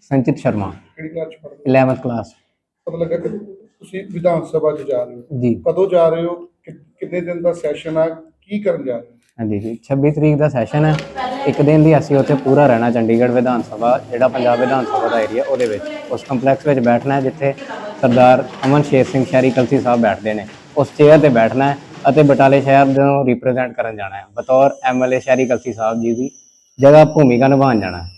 ਸੰਚਿਤ ਸ਼ਰਮਾ। ਕਿਹੜੀ ਕਲਾਸ ਚ ਪੜ੍ਹਦੇ 11th ਕਲਾਸ? ਪਤਾ ਲੱਗਾ ਕਿ ਤੁਸੀਂ ਵਿਧਾਨ ਸਭਾ ਚ ਜਾ ਰਹੇ ਹੋ। ਜੀ। ਕਦੋਂ ਜਾ ਰਹੇ ਹੋ? ਕਿ- ਕਿੰਨੇ ਦਿਨ ਦਾ ਸੈਸ਼ਨ ਆ? ਕੀ ਕਰਨ ਜਾ ਰਹੇ ਹੋ? ਹਾਂਜੀ ਜੀ 26 ਤਰੀਕ ਦਾ ਸੈਸ਼ਨ ਹੈ। ਇੱਕ ਦਿਨ ਦੀ ਅਸੀਂ ਉੱਥੇ ਪੂਰਾ ਰਹਿਣਾ ਚੰਡੀਗੜ੍ਹ ਵਿਧਾਨ ਸਭਾ ਜਿਹੜਾ ਪੰਜਾਬ ਵਿਧਾਨ ਸਭਾ ਦਾ ਏਰੀਆ ਉਹਦੇ ਵਿੱਚ। ਉਸ ਕੰਪਲੈਕਸ ਵਿੱਚ ਬੈਠਣਾ ਹੈ ਜਿੱਥੇ ਸਰਦਾਰ ਅਮਨ ਸ਼ੇਰ ਸਿੰਘ ਸ਼ਹਿਰੀ ਕਲਸੀ ਸਾਹਿਬ ਬੈਠਦੇ ਨੇ। ਉਸ ਚੇਅਰ ਤੇ ਬੈਠਣਾ ਹੈ ਅਤੇ ਬਟਾਲੇ ਸ਼ਹਿਰ ਨੂੰ ਰਿਪਰੈਜ਼ੈਂਟ ਕਰਨ ਜਾਣਾ ਹੈ। ਬਤੌਰ ਐਮਐਲਏ ਸ਼ਹਿਰੀ ਕਲਸੀ ਸਾਹਿਬ ਜੀ ਦੀ ਜਗ੍ਹਾ ਭੂਮਿਕਾ ਨਿਭਾਉਣ ਜਾਣਾ ਹੈ।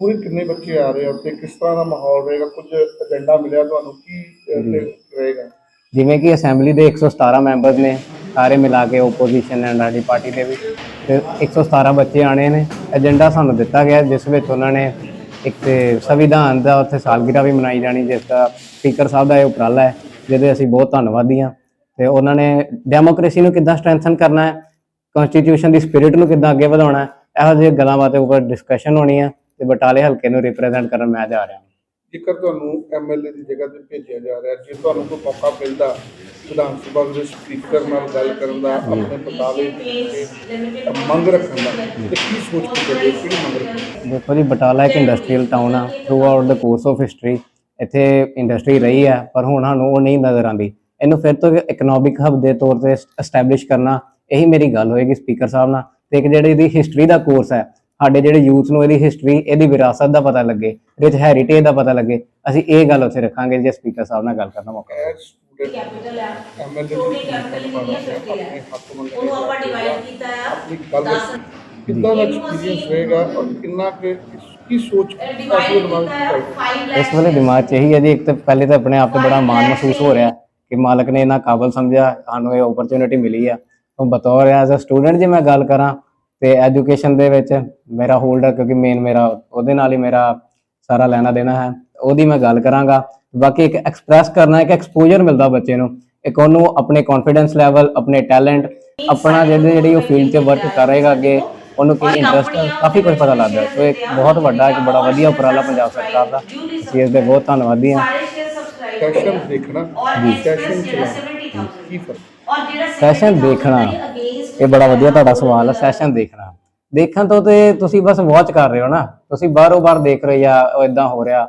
ਪੂਰੇ ਕਿੰਨੇ ਬੱਚੇ ਆ ਰਹੇ ਆ ਤੇ ਕਿਸ ਤਰ੍ਹਾਂ ਦਾ ਮਾਹੌਲ ਰਹੇਗਾ? ਕੁਝ ਏਜੰਡਾ ਮਿਲਿਆ ਤੁਹਾਨੂੰ? ਕੀ ਰਹੇਗਾ? ਜਿਵੇਂ ਕਿ ਅਸੈਂਬਲੀ ਦੇ 117 ਮੈਂਬਰਸ ਨੇ ਸਾਰੇ ਮਿਲਾ ਕੇ ਓਪੋਜੀਸ਼ਨ ਐਂਡ ਰਾਜੀ ਪਾਰਟੀ ਦੇ ਵੀ ਤੇ 117 ਬੱਚੇ ਆਣੇ ਨੇ। ਏਜੰਡਾ ਸਾਨੂੰ ਦਿੱਤਾ ਗਿਆ ਜਿਸ ਵਿੱਚ ਉਹਨਾਂ ਨੇ ਇੱਕ ਤੇ ਸੰਵਿਧਾਨ ਦਾ ਉੱਥੇ ਸਾਲਗਿਰਾ ਵੀ ਮਨਾਈ ਜਾਣੀ ਜਿਸ ਦਾ ਸਪੀਕਰ ਸਾਹਿਬ ਦਾ ਇਹ ਉਪਰਾਲਾ ਹੈ ਜਿਹਦੇ ਅਸੀਂ ਬਹੁਤ ਧੰਨਵਾਦੀ ਹਾਂ। ਤੇ ਉਹਨਾਂ ਨੇ ਡੈਮੋਕ੍ਰੇਸੀ ਨੂੰ ਕਿੱਦਾਂ ਸਟਰੈਂਥਨ ਕਰਨਾ ਹੈ? ਕਨਸਟੀਟਿਊਸ਼ਨ ਦੀ ਸਪਿਰਿਟ ਨੂੰ ਕਿੱਦਾਂ ਅੱਗੇ ਵਧਾਉਣਾ ਹੈ? ਇਹੋ ਜਿਹੇ ਗੱਲਾਂ ਬਾਤਾਂ ਉੱਪਰ ਡਿਸਕਸ਼ਨ ਹੋਣੀ ਹੈ ਤੇ ਬਟਾਲੇ ਹਲਕੇ ਨੂੰ ਰਿਪਰੈਜ਼ੈਂਟ ਕਰਨ ਮੈਂ ਜਾ ਰਿਹਾ ਹਾਂ। ਜੇਕਰ ਤੁਹਾਨੂੰ ਐਮਐਲਏ ਦੀ ਜਗ੍ਹਾ ਤੇ ਭੇਜਿਆ ਜਾ ਰਿਹਾ ਜੇ ਤੁਹਾਨੂੰ ਕੋਈ ਮੌਕਾ ਮਿਲਦਾ ਵਿਧਾਨ ਸਭਾ ਦੇ ਸਪੀਕਰ ਨਾਲ ਗੱਲ ਕਰਨ ਦਾ ਆਪਣੇ ਬਟਾਲੇ ਦੀ ਮੰਗ ਰੱਖਣ ਦਾ ਤੇ ਕੀ ਸੋਚ ਕੇ ਚੱਲੇ ਕਿਹੜੀ ਮੰਗ ਰੱਖਣੀ ਦੇਖੋ ਜੀ ਬਟਾਲਾ ਇੱਕ ਇੰਡਸਟਰੀਅਲ ਟਾਊਨ ਆ throughout the course of history ਇੱਥੇ ਇੰਡਸਟਰੀ ਰਹੀ ਹੈ ਪਰ ਹੁਣ ਸਾਨੂੰ ਉਹ ਨਹੀਂ ਨਜ਼ਰ ਆਉਂਦੀ। ਇਹਨੂੰ ਫਿਰ ਤੋਂ ਇਕਨੋਮਿਕ ਹਬ ਦੇ ਤੌਰ ਤੇ ਐਸਟੈਬਲਿਸ਼ ਕਰਨਾ ਇਹੀ ਮੇਰੀ ਗੱਲ ਹੋਏਗੀ ਸਪੀਕਰ ਸਾਹਿਬ ਨਾਲ। ਤੇ ਇੱਕ ਜਿਹੜੀ ਇਹਦੀ ਹਿਸਟਰੀ ਦਾ ਕੋਰਸ ਹੈ ਸਾਡੇ ਜਿਹੜੇ ਯੂਥ ਨੂੰ ਇਹਦੀ ਹਿਸਟਰੀ ਇਹਦੀ ਵਿਰਾਸਤ ਦਾ ਪਤਾ ਲੱਗੇ ਰਿਚ ਹੈਰੀਟੇਜ ਦਾ ਪਤਾ ਲੱਗੇ ਅਸੀਂ ਇਹ ਗੱਲ ਉੱਥੇ ਰੱਖਾਂਗੇ ਜੇ ਸਪੀਕਰ ਸਾਹਿਬ ਨਾਲ ਗੱਲ ਕਰਨ ਦਾ ਮੌਕਾ ਮਿਲੇ ਕੈਪੀਟਲ ਆ ਟੋਟਲ ਕੈਪੀਟਲ ਕਿੰਨੀ ਹੈ 50 ਹੈ ਉਹਨੂੰ ਆਪਾਂ ਡਿਵਾਈਡ ਕੀਤਾ ਆ 10 ਕਿੰਨਾ ਐਕਸਪੀਰੀਅੰਸ ਹੋਏਗਾ ਔਰ ਕਿੰਨਾ ਕਿ ਕੀ ਸੋਚ ਕਾਫੀ ਦਿਮਾਗ ਚ ਇਸ ਵੇਲੇ ਦਿਮਾਗ ਚ ਹੈ ਜੀ ਇੱਕ ਤਾਂ ਪਹਿਲੇ ਤਾਂ ਆਪਣੇ ਆਪ ਤੇ ਬੜਾ ਮਾਣ ਮਹਿਸੂਸ ਹੋ ਰਿਹਾ ਕਿ ਮਾਲਕ ਨੇ ਇਹਨਾਂ ਕਾਬਲ ਸਮਝਿਆ ਮਿਲੀ ਆ। ਤੇ ਐਜੂਕੇਸ਼ਨ ਦੇ ਵਿੱਚ ਮੇਰਾ ਹੋਲਡ ਹੈ ਕਿਉਂਕਿ ਮੇਨ ਮੇਰਾ ਉਹਦੇ ਨਾਲ ਹੀ ਮੇਰਾ ਸਾਰਾ ਲੈਣਾ ਦੇਣਾ ਹੈ ਉਹਦੀ ਮੈਂ ਗੱਲ ਕਰਾਂਗਾ। ਬਾਕੀ ਇੱਕ ਐਕਸਪ੍ਰੈਸ ਕਰਨਾ ਇੱਕ ਐਕਸਪੋਜ਼ਰ ਮਿਲਦਾ ਬੱਚੇ ਨੂੰ ਇੱਕ ਉਹਨੂੰ ਆਪਣੇ ਕੌਨਫੀਡੈਂਸ ਲੈਵਲ ਆਪਣੇ ਟੈਲੈਂਟ ਆਪਣਾ ਜਿਹੜੇ ਜਿਹੜੀ ਉਹ ਫੀਲਡ 'ਚ ਵਰਕ ਕਰੇਗਾ ਅੱਗੇ ਉਹਨੂੰ ਕੀ ਇੰਟਰਸਟ ਕਾਫੀ ਕੁਝ ਪਤਾ ਲੱਗਦਾ ਸੋ ਇੱਕ ਬਹੁਤ ਵੱਡਾ ਇੱਕ ਬੜਾ ਵਧੀਆ ਉਪਰਾਲਾ ਪੰਜਾਬ ਸਰਕਾਰ ਦਾ। ਇਸ ਦੇ ਬਹੁਤ ਧੰਨਵਾਦੀ ਹਾਂ। ਸੈਸ਼ਨ ਦੇਖਣਾ ਜੀ। ਸੈਸ਼ਨ ਚਲਾਉਣਾ 70000 ਕੀ ਫ਼ਰਕ? ਔਰ ਜਿਹੜਾ ਸੈਸ਼ਨ ਦੇਖਣਾ। ਇਹ ਬੜਾ ਵਧੀਆ ਤੁਹਾਡਾ ਸਵਾਲ ਹੈ ਸੈਸ਼ਨ ਦੇਖਣਾ। ਦੇਖਣ ਤੋਂ ਤੇ ਤੁਸੀਂ ਬਸ ਵਾਚ ਕਰ ਰਹੇ ਹੋ ਨਾ। ਤੁਸੀਂ ਬਾਹਰੋਂ ਬਾਹਰ ਦੇਖ ਰਹੇ ਆ ਉਹ ਇਦਾਂ ਹੋ ਰਿਹਾ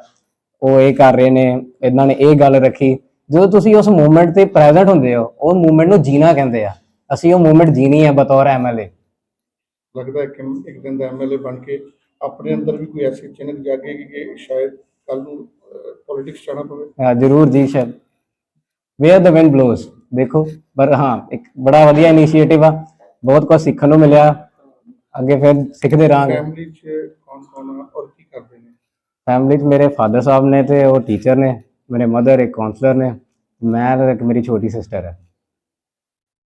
ਉਹ ਇਹ ਕਰ ਰਹੇ ਨੇ ਇਹਨਾਂ ਨੇ ਇਹ ਗੱਲ ਰੱਖੀ। ਜਦੋਂ ਤੁਸੀਂ ਉਸ ਮੂਵਮੈਂਟ ਤੇ ਪ੍ਰੈਜ਼ੈਂਟ ਹੁੰਦੇ ਹੋ ਉਹ ਮੂਵਮੈਂਟ ਨੂੰ ਜੀਣਾ ਕਹਿੰਦੇ ਆ। ਅਸੀਂ ਉਹ ਮੂਵਮੈਂਟ ਜੀਣੀ ਹੈ ਬਤੌਰ ਐਮਐਲਏ ਲੱਗਦਾ ਹੈ ਕਿ ਇੱਕ ਦਿਨ ਦਾ ਐਮਐਲਏ ਬਣ ਕੇ ਆਪਣੇ ਅੰਦਰ ਵੀ ਕੋਈ ਐਸੀ ਚਿੰਨ੍ਹ ਜਾਗੇਗੀ ਕਿ ਸ਼ਾਇਦ ਕੱਲ ਨੂੰ ਪੋਲਿਟਿਕਸ ਜਾਣਾ ਪਵੇ। ਹਾਂ ਜਰੂਰ ਜੀ ਸ਼ਰ ਵੇਅਰ ਦ ਵਿੰਡ ਬਲੋਸ ਦੇਖੋ ਪਰ ਹਾਂ ਇੱਕ ਬੜਾ ਵਧੀਆ ਇਨੀਸ਼ੀਏਟਿਵ ਆ। ਬਹੁਤ ਕੁਝ ਸਿੱਖਣ ਨੂੰ ਮਿਲਿਆ। ਅੱਗੇ ਫਿਰ ਸਿੱਖਦੇ ਰਹਾਂਗੇ। ਫੈਮਿਲੀ 'ਚ ਕੌਣ ਕੌਣ ਆ ਔਰ ਕੀ ਕਰਦੇ ਨੇ? ਫੈਮਿਲੀ 'ਚ ਮੇਰੇ ਫਾਦਰ ਸਾਹਿਬ ਨੇ ਤੇ ਉਹ ਟੀਚਰ ਨੇ ਮੇਰੇ ਮਦਰ ਇੱਕ ਕਾਉਂਸਲਰ ਨੇ। ਮੈਂ ਤੇ ਇੱਕ ਮੇਰੀ ਛੋਟੀ ਸਿਸਟਰ ਹੈ